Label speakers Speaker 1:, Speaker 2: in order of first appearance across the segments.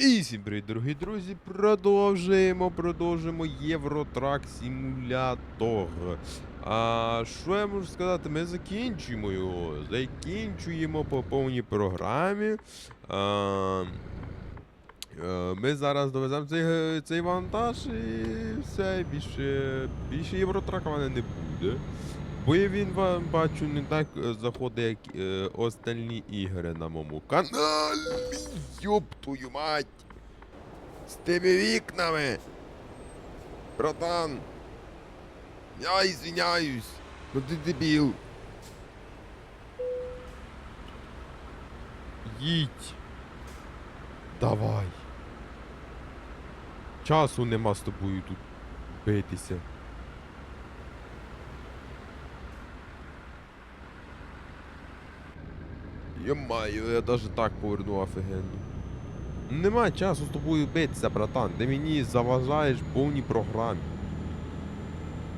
Speaker 1: І всім привіт, дорогі друзі! Продовжуємо, продовжуємо Євротрак Симулятор. А що я можу сказати? Ми закінчуємо його. Закінчуємо по повній програмі. А, е, ми зараз довеземо цей, цей вантаж і все, більше, більше Євротрака в мене не буде. Бо він ва- бачу не так е, заходить, як е, остальні ігри на моєму каналі. Ёб твою мать! З тими вікнами! Братан! Я извиняюсь! Ну ти дебіл! Їдь! Давай! Часу нема з тобою тут битися. Йомаю, я даже так поверну офігенно. Нема часу з тобою битися, братан. Ти мені заважаєш повній програмі.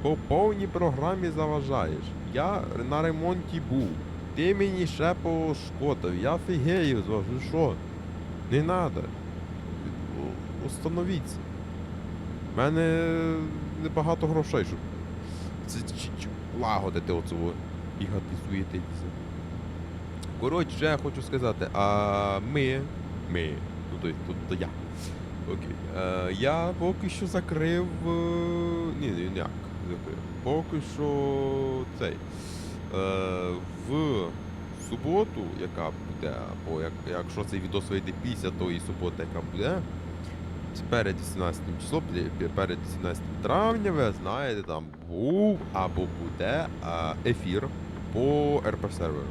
Speaker 1: По повній програмі заважаєш. Я на ремонті був. Ти мені ще пошкодив. Я фігею з вас, ви що? Не. О- Остановіться. У мене небагато грошей, щоб лагодити оцього бігати суєтитися. Коротше, хочу сказати, а ми. Ми. Ну то, то, то я. Окей. Е, я поки що закрив. е, Ні, ні, ніяк. Закрив. Поки що цей. Е, в суботу, яка буде, або як, якщо цей відео вийде після тої суботи, яка буде. Перед 18 числом, перед 18 травня, ви знаєте, там був або буде а, ефір по РП серверу.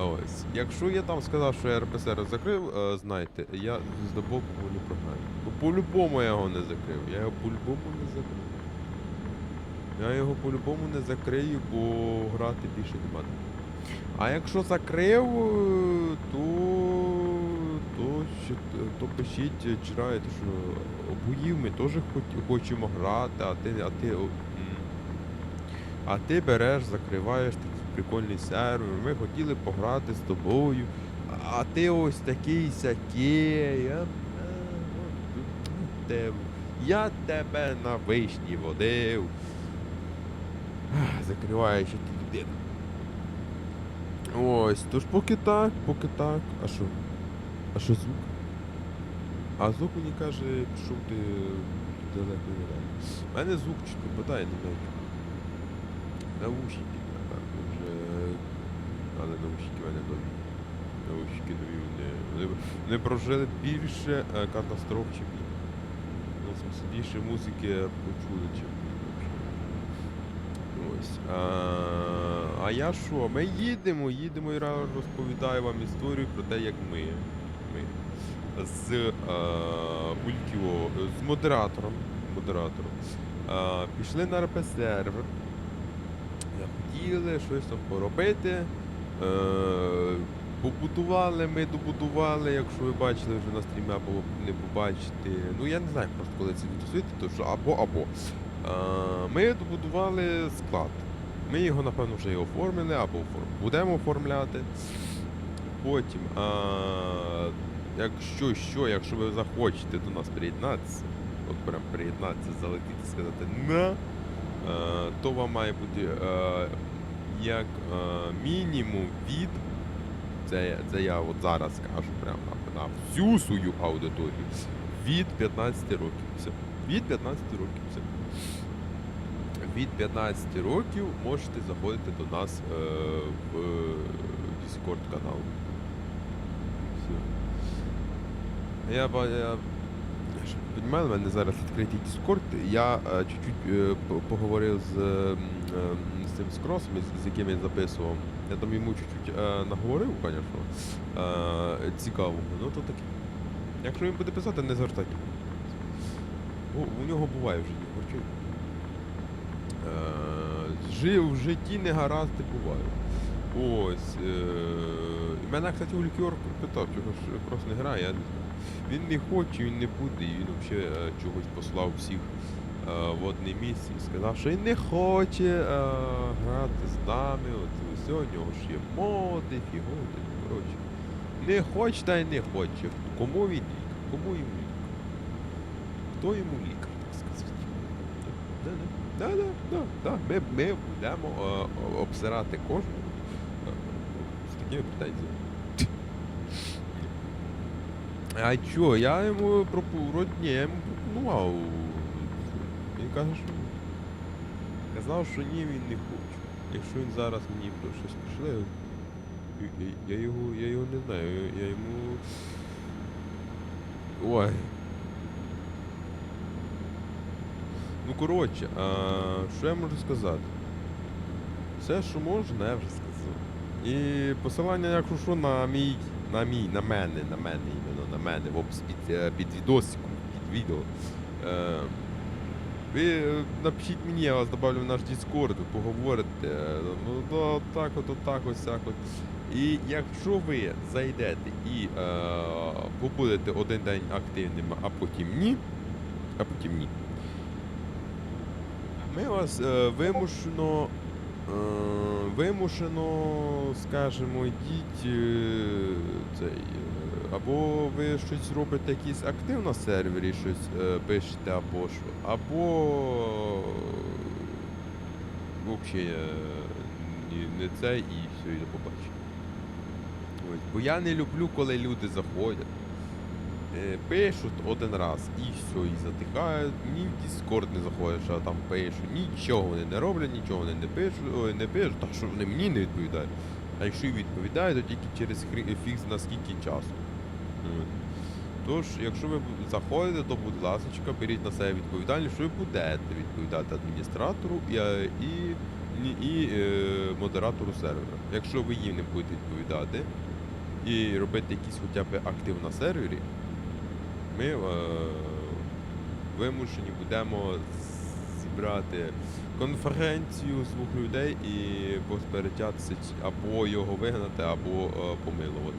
Speaker 1: Ось. Якщо я там сказав, що я РПСР закрив, е, знайте, я здобув поволі програмі. Ну, по-любому я його не закрив. Я його по-любому не закрив. Я його по-любому не закрию, бо грати більше нема. де. А якщо закрив, е, то, то, то пишіть, е, читайте, що обоїв ми теж хочемо грати, а ти, а ти, а ти береш, закриваєш такий прикольний сервер. Ми хотіли пограти з тобою. А ти ось такий сякий. Я, тебе на вишні водив. Ах, Закриває ще ти людина. Ось, тож поки так, поки так. А що? А що звук? А звук мені каже, пішов ти далеко не. У мене звук чуть попадає, не знаю. чому. Наушники, напевно, вже. Але наушники мене нові. Наушники нові вони. Вони, вони прожили більше е, катастроф, чим я. Ну, більше музики почули, чим. Ось. А, а я що? Ми їдемо, їдемо і розповідаю вам історію про те, як ми. ми з е, з модератором. модератором е, пішли на РП сервер. Хотіли щось там поробити. Е, побудували, ми добудували, якщо ви бачили вже на стрімі, або не побачите. Ну я не знаю просто коли це відосвіти, то що або або. Е, ми добудували склад. Ми його, напевно, вже і оформили, або будемо оформляти. Потім, е, якщо що, якщо ви захочете до нас приєднатися, от прям приєднатися, залетіти, сказати на, е, то вам має бути е, як е, мінімум від. Це, це я от зараз кажу прямо на, всю свою аудиторію. Від 15 років. Все. Від 15 років. Все. Від 15 років можете заходити до нас е, в Discord канал. Все. Я, я розуміли, в мене зараз відкритий Discord. Я е, чуть-чуть е, поговорив з, ем, з цим скросом, з, яким я записував. Я там йому чуть-чуть е, наговорив, звісно. Е, цікавого. Ну то таке. Якщо він буде писати, не звертайте. Бо у нього буває в житті горчить. Е, жив в житті негаразди бувають. Ось. Е, мене, кстати, Улькіор питав, чого ж крос не грає, я не знаю. Він не хоче, він не буде, і він взагалі е, чогось послав всіх е, в одне місце і сказав, що він не хоче е, грати з нами. От все, у нього ж є моди, фіготи, коротше. Не хоче, та й не хоче. Кому він рік? Кому йому лікар? Хто йому лікар, так сказати? Да, да, да, да. Ми, ми будемо о- обсирати кожного е, з такими претензіями. А чо, я йому пропу... я йому пропонував. Він каже, що. Казав, що ні, він не хоче. Якщо він зараз мені про щось пошле, я, його, я його не знаю, я йому. Ой. Ну коротше, а, що я можу сказати? Все, що можна, я вже сказав. І посилання, якщо що, на мій, на мій, на мене, на мене, іменно на мене, в опис під, е, під відосиком, під відео. Е, ви е, напишіть мені, я вас добавлю в наш Discord, ви поговорите. е, Ну, да, так от, так ось, так от. І якщо ви зайдете і е, побудете один день активними, а потім ні, а потім ні. Ми вас е, вимушено, е, вимушено, скажімо, йдіть е, цей. Е, Або ви щось робите якийсь актив на сервері, щось е, пишете, або що, або взагалі не це і все, і до побачення. Бо я не люблю, коли люди заходять, е, пишуть один раз і все, і затихають, ні в Discord не заходять, що там пишуть, нічого вони не роблять, нічого вони не пишуть, ой, не пишуть, так що вони мені не відповідають. А якщо і відповідають, то тільки через фікс на скільки часу. От. Тож, якщо ви заходите, то будь ласка, беріть на себе відповідальність, що ви будете відповідати адміністратору і, і, і, і е, модератору сервера. Якщо ви їм не будете відповідати і робити якийсь хоча б актив на сервері, ми е, вимушені будемо зібрати конференцію двох людей і посперечатися, або його вигнати, або е, помилувати.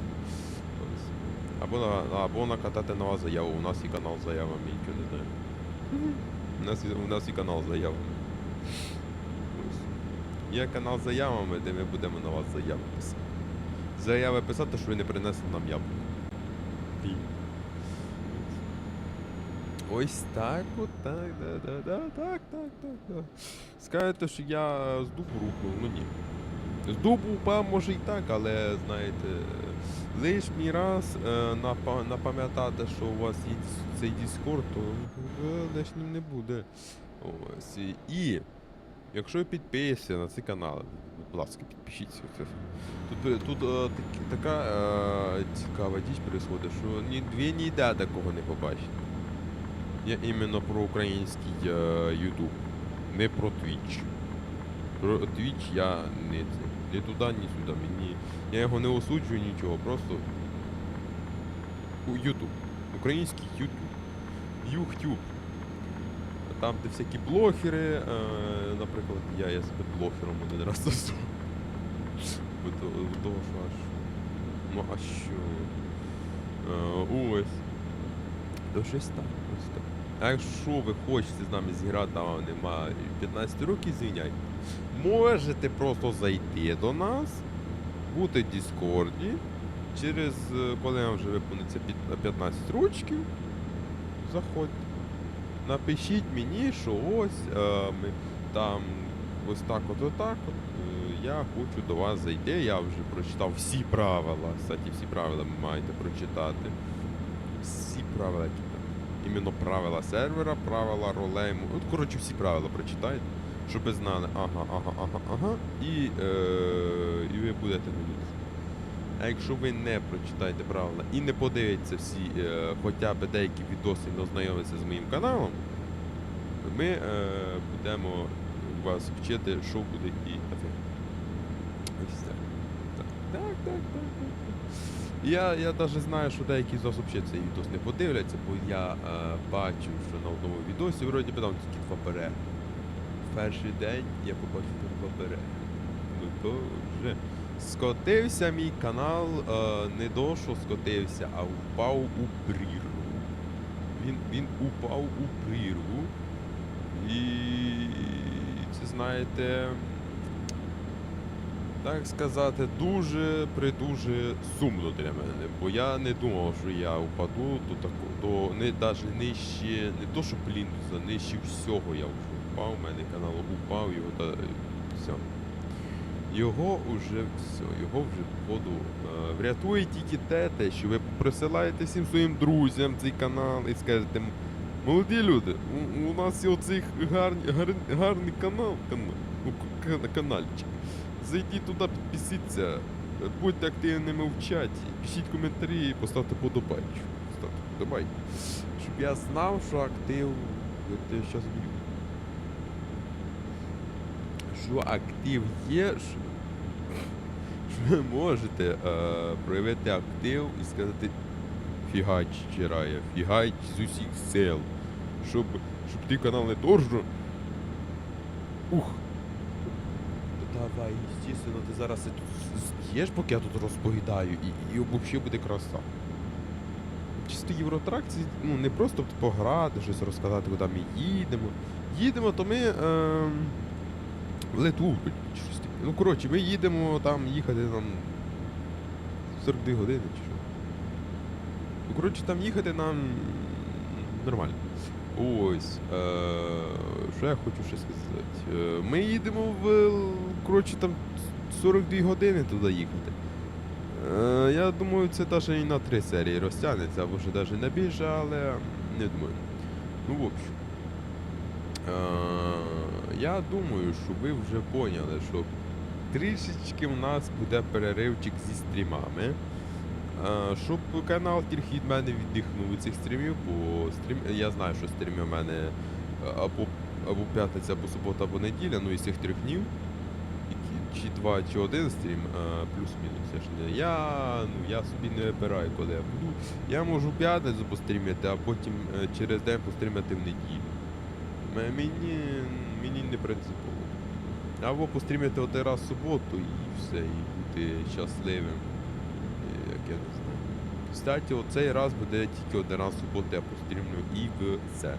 Speaker 1: Або, на, або накатати на вас заяву. У нас і канал з заявами, нічого не знаю. У нас, у нас і канал з заявами. Ось. Є канал з заявами, де ми будемо на вас заяви писати. Заяви писати, що ви не принесли нам яблуко. Ось так от, так, да, да, да, так, так, так, так. Скажете, що я з дубу рухнув, ну ні. З дубу упав, може і так, але знаєте, лишній раз е, напа- напам'ятати, що у вас є цей Discord, то е, лишнім не буде. Ось. і- якщо ви підписуєте на цей канал, будь ласка, підпишіться. Тут, е, тут е, такі- така е, цікава діч відбувається, що ні, ви ніде такого не побачите. Я іменно про український е, YouTube, не про Twitch. Про Twitch я не, це- не туди, ні сюди. Мені, я його не осуджую нічого, просто YouTube. Український YouTube. YouTube. Там, де всякі блогери, е, наприклад, я, я себе блогером один раз то- того, що аж. Ну а що? Е, ось. То щось так, ось. А якщо ви хочете з нами зіграти, а нема 15 років, звиняйте. Можете просто зайти до нас, бути в Діскорді. Через, е, коли вам вже виповниться 15 років, заходьте. Напишіть мені, що ось е, ми там ось так от отак от. е, Я хочу до вас зайти. Я вже прочитав всі правила. Кстати, всі правила ви маєте прочитати. Всі правила, які там. Іменно правила сервера, правила ролей. От, коротше, всі правила прочитайте, щоб ви знали, ага, ага, ага, ага. І, е, і ви будете дивитися. А якщо ви не прочитаєте правила і не подивитеся всі, е, хоча б деякі відоси не ознайомитися з моїм каналом, ми е, будемо вас вчити, що буде і. Так, так, так, так. так, так. Я, я навіть знаю, що деякі з вас взагалі цей відос не подивляться, бо я е, бачив, що на одному відосі вроді би там тільки два перегляди. Перший день я побачив два. Ну боже. Скотився мій канал, е, не до що скотився, а впав у прірву. Він, він упав у прірву. І це знаєте. так сказати, дуже придуже сумно для мене. Бо я не думав, що я впаду до такого, до не навіть нижче, не то що плінтуса, нижче всього я вже впав, у мене канал упав, його та все. Його вже все, його вже походу е, врятує тільки те, те, що ви присилаєте всім своїм друзям цей канал і скажете, молоді люди, у, у нас є оцей гарний, гарний, гарний канал, канал, канальчик. Зайдіть туди, підписіться, будьте активними в чаті, пишіть коментарі і поставте подобайку. Ставте подобайку. Щоб я знав, що актив. Тебе зараз б'ю. Що актив є, що, ви можете е, проявити актив і сказати фігач чирає, фігач з усіх сил. Щоб, щоб ти канал не торжу. Ух, Давай, естественно, ти зараз з'їш, поки я тут розповідаю, і, і взагалі буде краса. Чисто євротракції, ну не просто пограти, щось розказати, куди ми їдемо. Їдемо, то ми ем, в Литву щось. Ну, коротше, ми їдемо там їхати нам 42 години чи що. Ну, коротше, там їхати нам нормально. Ось. Е, що я хочу ще сказати? Е, ми їдемо в. Коротше, там 42 години туди їхати. Е, я думаю, це навіть і на три серії розтягнеться, або ще навіть на більше, але не думаю. Ну, в общем. Е, я думаю, що ви вже поняли, що трішечки в нас буде переривчик зі стрімами. Е, Щоб канал трохи від мене віддихнув від цих стрімів, бо стрім... я знаю, що стріми в мене е, або, або п'ятниця, або субота, або неділя, ну із цих трьох днів. Чи два, чи один стрім, е, плюс-мінус. Я. Я, ну, я собі не вибираю, коли я буду. Я можу п'ятницю пострімити, а потім через день пострімити в неділю. Мені, мені не принципово. Або пострімити один раз в суботу і все, і бути щасливим. Як я не знаю. Кстати, оцей раз буде тільки один раз в суботу я пострімлю і все.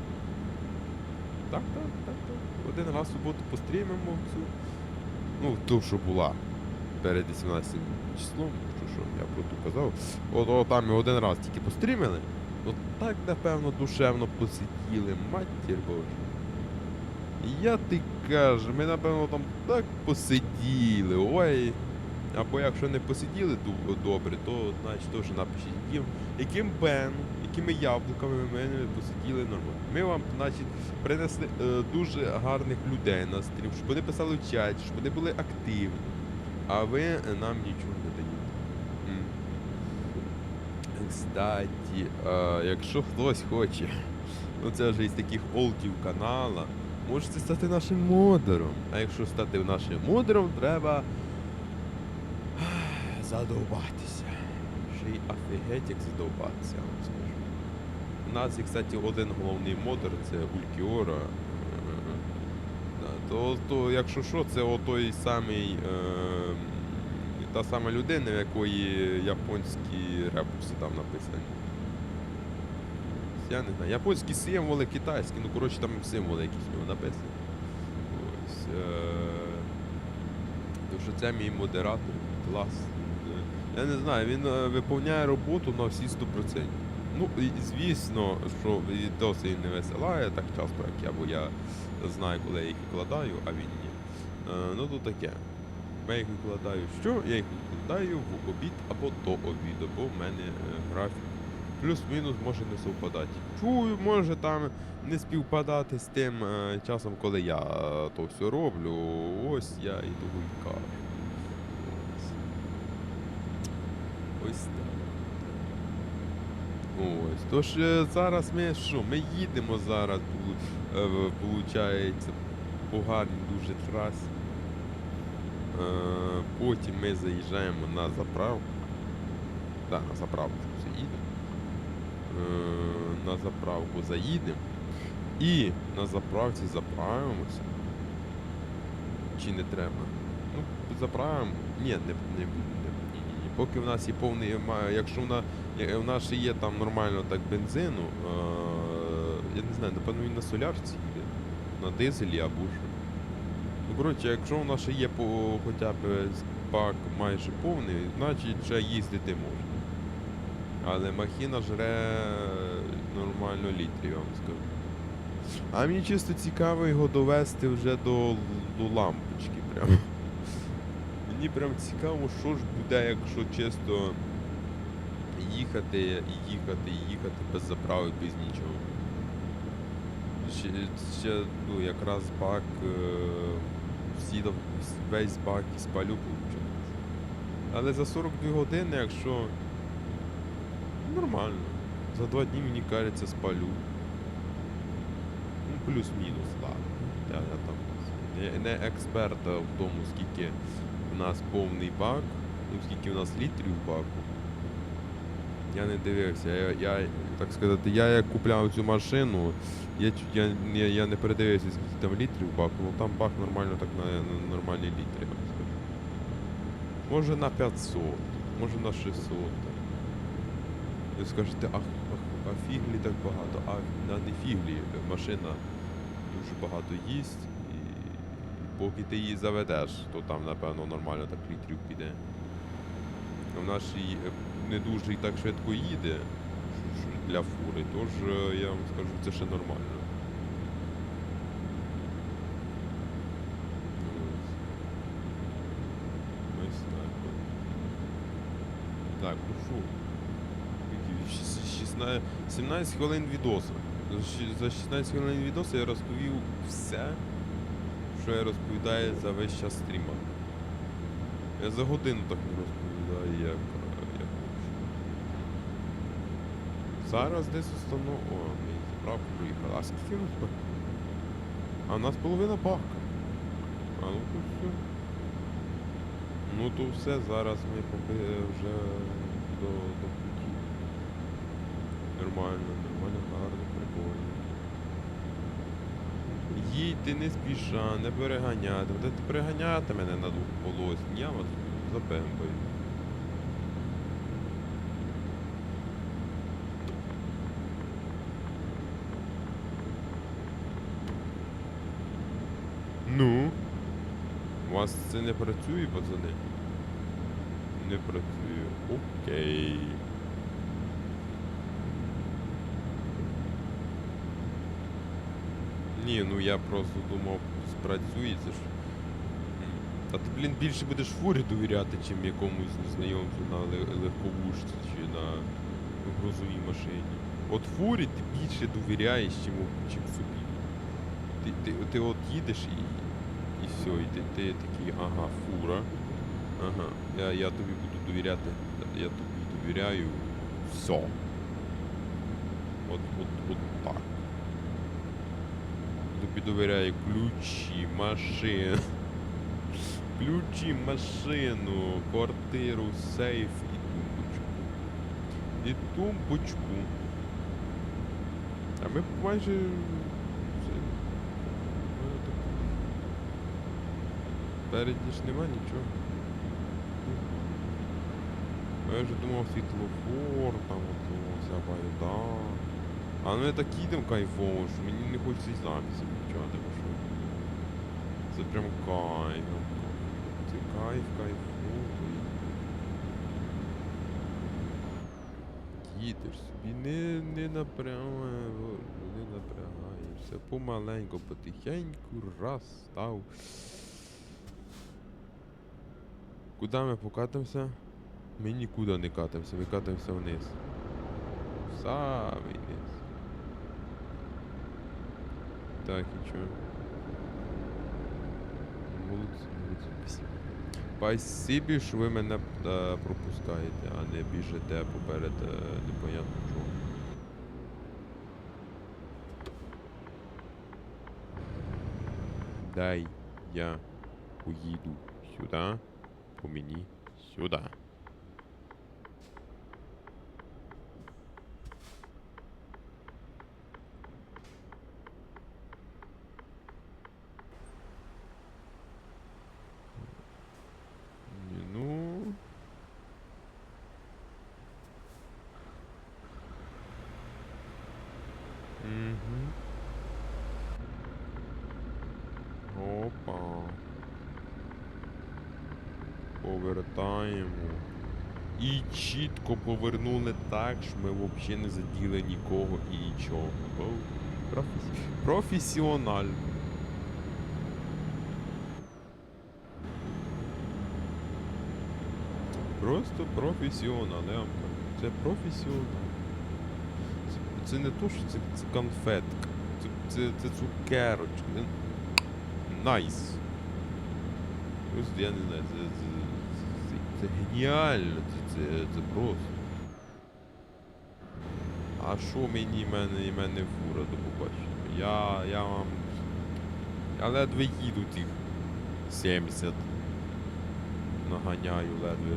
Speaker 1: Так, так, так, так. Один раз в суботу пострімимо цю. Ну, ту, що була перед 18 числом, що, що я про ту казав. От, от там ми один раз тільки пострімили. Ну так, напевно, душевно посиділи, матір Божа. Я ти кажу, ми напевно там так посиділи. Ой. Або якщо не посиділи добре, то значить теж напишіть, яким, беном, якими яблуками ми не посиділи нормально. Ми вам, значить, принесли е, дуже гарних людей на стрім, щоб вони писали в чаті, щоб вони були активні. А ви нам нічого не даєте. М. Кстати, е, якщо хтось хоче, ну це вже із таких олдів канала, можете стати нашим модером. А якщо стати нашим модером, треба задовбатися. Ще й офігеть, як задовбатися, вам скажу. У нас є, кстати, один головний модер, це Улькіора. То, то, якщо що, це отой самий. Е, та сама людина, в якої японські репуси там написані. Я не знаю. Японські символи, китайські, ну коротше там символи якісь в нього написані. Ось. Е, це мій модератор. Клас. Я не знаю, він е, виповняє роботу на всі 100%. Ну, і звісно, що він не висилає так часто, як я, бо я знаю, коли я їх викладаю, а він ні. Е, ну то таке. Я їх викладаю що? Я їх викладаю в обід або до обіду, бо в мене е, графік плюс-мінус може не совпадати. Чую, може там не співпадати з тим е, часом, коли я е, то все роблю. Ось я йду гулькаю. Ось. Ось так. Ось. Тож е, зараз ми що? Ми їдемо зараз, е, по гарній дуже трасі. Потім ми заїжджаємо на заправку. Так, на заправку заїдемо. Е, На заправку заїдемо. І на заправці заправимося. Чи не треба? Ну, заправимо. Ні, не, не. Поки в нас є повний. Якщо в нас, нас ще є там нормально так бензину, е, я не знаю, напевно він на солярці їде. На дизелі або що. Ну, коротше, якщо у нас ще є по хоча б бак майже повний, значить вже їздити можна. Але махіна жре нормально літрів, я вам скажу. А мені чисто цікаво його довести вже до, до лампочки прям. Мені прям цікаво, що ж буде, якщо чисто їхати і їхати, і їхати без заправок, без нічого. Ще, ще ну, якраз бак е, сідав весь бак і спалю виходить. Але за 42 години, якщо нормально. За два дні мені кажеться спалю. Ну, плюс-мінус, так. Я, я там не, не експерт в тому, скільки у нас повний бак, ну скільки у нас літрів в баку. Я не дивився. Я, я так сказати, я як купляв цю машину, я, я, я, я не передивився, скільки там літрів в баку, ну там бак нормально так на, на нормальні літри, я. Може на 500, може на 600. Скажете, ах, ах, а фіглі так багато, а на не фіглі машина дуже багато їсть, і поки ти її заведеш, то там, напевно, нормально так літрів піде. В нашій е, не дуже і так швидко їде для фури, тож е, я вам скажу, це ще нормально. Так. ну що? 16, 17 хвилин відоса. За 16 хвилин відоса я розповів все, що я розповідаю за весь час стріма. Я за годину так не розповідаю, як, хочу. Зараз десь установ... О, ми заправку проїхали. А скільки нас? А у нас половина бака. А ну то все. Ну то все, зараз ми поки вже до, до. Нормально, нормально, гарно, прикольно. Їдьте, не спіша, не переганяти. Будете переганяти мене на двох полосні, я вас запембаю. Ну? У вас це не працює, пацани? Не працює. Окей. Ні, ну я просто думав, спрацює це ж. М. А ти, блін, більше будеш фурі довіряти, чим якомусь незнайомцю на легковушці чи на грузовій машині. От фурі ти більше довіряєш, чим, чим собі. Ти, ти, ти от їдеш і, і все, і ти, ти такий, ага, фура. Ага, я, я тобі буду довіряти. Я тобі довіряю. Все. От, от, от довіряю ключі, машину. Ключі, машину, квартиру, сейф і тумбочку. І тумбочку. А ми майже. Ну, так. Спереді ж нема нічого. Я вже думав світлофор, там от о, вся байда. А ну я так їдемо кайфово, що мені не хочеться і записи включати, що. Це прям кайф. Це кайф, кайфовий. Їдеш собі, не, не напрягає, не напрягаєшся. Помаленьку, потихеньку, раз, став. Куди ми покатимося? Ми нікуди не катимося, ми катимося вниз. Самий низ. Так, чо? Молодці, молодці. Спасибо. Спасибі, що ви мене е, пропускаєте, а не біжите поперед е, непонятно чого. Дай я поїду сюди, по мені сюди. Ні, Ну. Угу. Опа. Повертаємо. І чітко повернули так, що ми взагалі не заділи нікого і нічого. Професіонально. Просто професіонал. Це професіонал. Це, це не то, що це, це конфетка. Це, це, це цукерочка. Найс. Просто я не знаю, це, це, це, це геніально, це, це, просто. А що мені мене мене фура до побачення? Я, я вам. Я ледве їду тих 70. Наганяю ледве.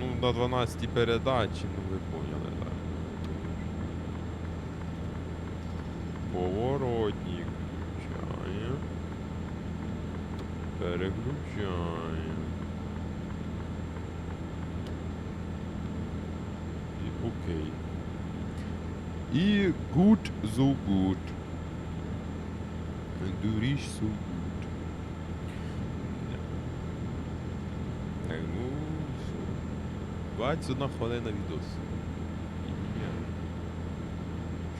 Speaker 1: Ну, на 12 передачі, ну ви поняли, так. Поворотник. Переключаємо. І окей. І good so good. Du riechst so gut. Так, ну, все. 21 хвилина відос.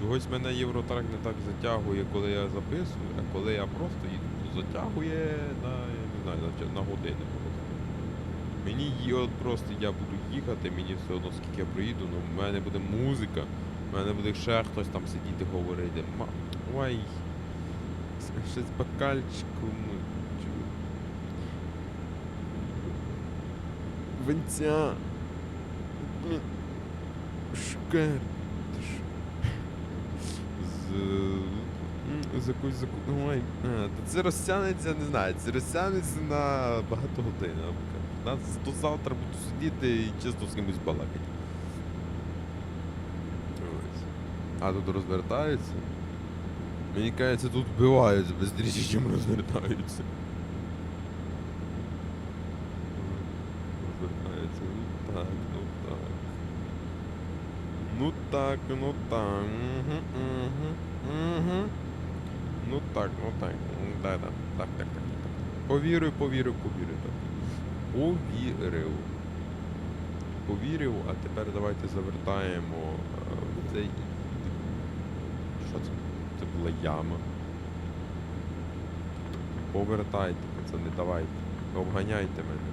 Speaker 1: Чогось мене Євротрак не так затягує, коли я записую, а коли я просто їду, затягує на, я не знаю, на, на години. Мені от просто я буду їхати, мені все одно скільки я проїду, ну в мене буде музика, в мене буде ще хтось там сидіти говорити. Ма... Ой, щось бокальчиком. чу- Венця. Шкер. З... З якоюсь заку... Ой, та це розтягнеться, не знаю, це розтягнеться на багато годин. кажу. Завтра буду сидіти і чисто з кимось балакати. А тут розвертаються. Мені кажеться, тут вбиваються швидше, ніж розвертаються. Розвертаються. Ну так, ну так. Ну так, ну так. Угу, угу, угу. Ну так, ну так. Да, да. Так, так, так. Повірив, повірив, повірив. Повірив. Повірив, а тепер давайте завертаємо е, в цей. Що це? Це була яма. Повертайте, пацани, давайте. Обганяйте мене.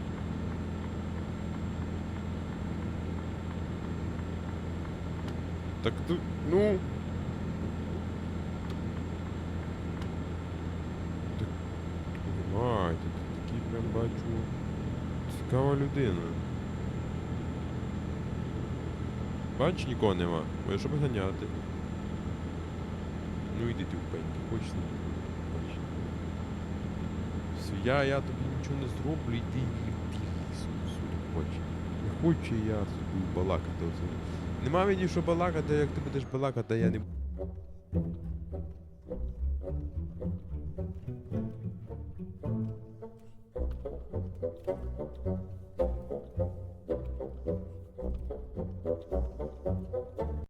Speaker 1: Так тут, ну. Так, ти такий прям бачу. Цікава людина. Бач, нікого нема. Можеш обганяти. Ну йди ти в пеньки, хочеш не Бач. Все, я, я тобі нічого не зроблю, йди йди сюди, хоч. Не хочу я тобою балакати. Нема мені що балакати, як ти будеш балакати, я не.